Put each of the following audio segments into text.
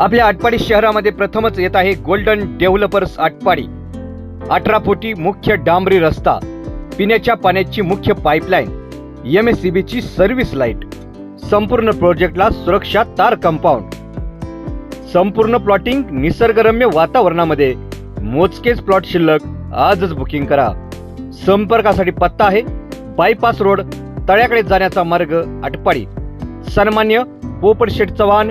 आपल्या आटपाडी शहरामध्ये प्रथमच येत आहे गोल्डन डेव्हलपर्स आटपाडी. अठरा फुटी मुख्य डांबरी रस्ता पिण्याच्या पाण्याची मुख्य पाईपलाईन एम एस सी बीची सर्व्हिस लाइट संपूर्ण प्रोजेक्टला सुरक्षा तार कंपाऊंड. संपूर्ण प्लॉटिंग निसर्गरम्य वातावरणामध्ये. मोजकेच प्लॉट शिल्लक आजच बुकिंग करा. संपर्कासाठी पत्ता आहे बायपास रोड तळ्याकडे जाण्याचा मार्ग आटपाडी. सन्मान्य पोपट चव्हाण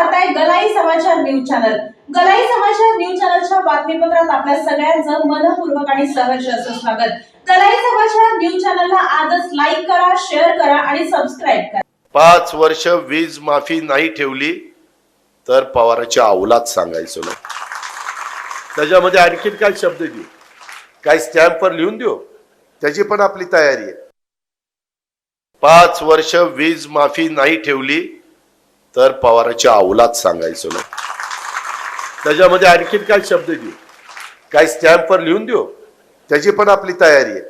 पाहताय गलाई समाचार न्यूज चॅनल. गलाई समाचार न्यूज चॅनलच्या बातमीपत्रात आपल्या सगळ्यांचं मनपूर्वक आणि सहर्ष असं स्वागत. गलाई समाचार न्यूज चॅनलला आजच लाईक करा शेअर करा आणि सबस्क्राईब करा. पाच वर्ष वीज माफी नाही ठेवली तर पवाराच्या अवलात सांगायचं ना. त्याच्यामध्ये आणखीन काय शब्द देऊ? काय स्टॅम्पवर लिहून देऊ? त्याची पण आपली तयारी आहे. पाच वर्ष वीज माफी नाही ठेवली तर पवाराच्या अवलात सांगायचो ना. त्याच्यामध्ये आणखीन काय शब्द देऊ? काय स्टॅम्पवर लिहून देऊ? त्याची पण आपली तयारी आहे.